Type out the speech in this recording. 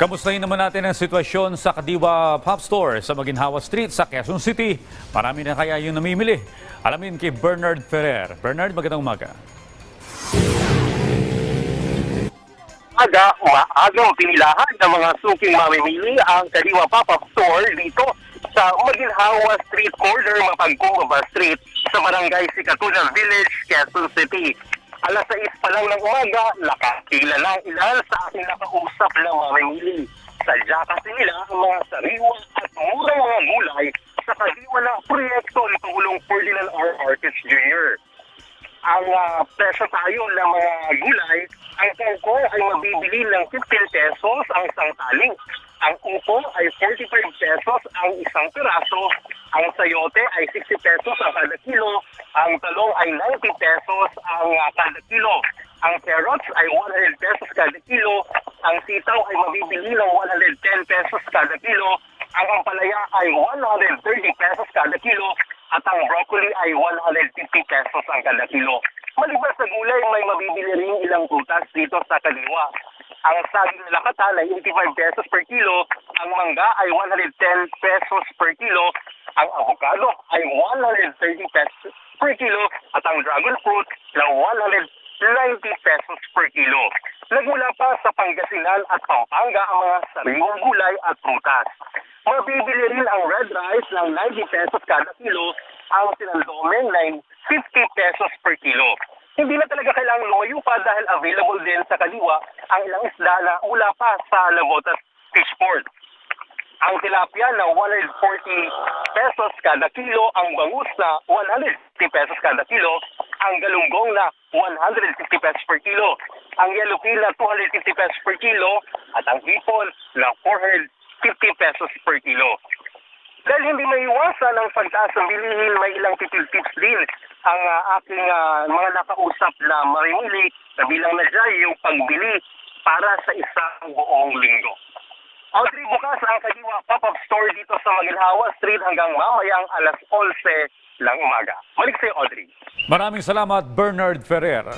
Kamustahin naman natin ang sitwasyon sa Kadiwa Pop Store sa Maginhawa Street sa Quezon City. Marami na kaya yung namimili. Alamin kay Bernard Ferrer. Bernard, magandang umaga. aga, maagang pinilahan ng mga suking mamimili ang Kaliwa Pop-Up Store dito sa Maginhawa Street Corner, Mapagkumbaba Street sa Barangay Sikatuna Village, Quezon City. Alas 6 pa lang ng umaga, nakakila lang ilan sa aking nakausap ng mamimili. Sadya kasi nila ang mga sariwa at murang mga gulay sa kaliwa ng proyekto ni Pangulong Ferdinand R. Marcos Jr ang ah, presyo tayo ng mga gulay, ang kangko ay mabibili ng 15 pesos ang isang tali. Ang upo ay 45 pesos ang isang piraso. Ang sayote ay 60 pesos ang kada kilo. Ang talong ay 90 pesos ang ah, kada kilo. Ang carrots ay 100 pesos kada kilo. Ang sitaw ay mabibili ng 110 pesos kada kilo. Ang ampalaya ay 130 pesos kada kilo at ang broccoli ay 150 pesos ang kada kilo. Maliban sa gulay, may mabibili rin ilang prutas dito sa Kaliwa. Ang saging lakatan ay 85 pesos per kilo, ang mangga ay 110 pesos per kilo, ang avocado ay 130 pesos per kilo, at ang dragon fruit na 190 pesos per kilo. Nagmula pa sa Pangasinan at Pampanga ang mga sariwang gulay at prutas. Mabibili rin ang red rice ng 90 pesos kada kilo, ang sinandomen ay 50 pesos per kilo. Hindi na talaga kailangang lumayo pa dahil available din sa kaliwa ang ilang isda na ula pa sa Lagotas Fishport. Ang tilapia na 140 pesos kada kilo, ang bangus na 150 pesos kada kilo, ang galunggong na 150 pesos per kilo, ang yellowtail na 250 pesos per kilo, at ang hipon na 450 pesos per kilo. Dahil hindi may iwasan ang pagtaas ng bilihin, may ilang tipid tips din ang ah, aking ah, mga nakausap na marimili na bilang na dyan yung pagbili para sa isang buong linggo. Audrey, bukas ang Kaliwa Pop-Up Store dito sa Maginhawa Street hanggang mamayang alas 11 ng umaga. Balik sa'yo, Audrey. Maraming salamat, Bernard Ferrer.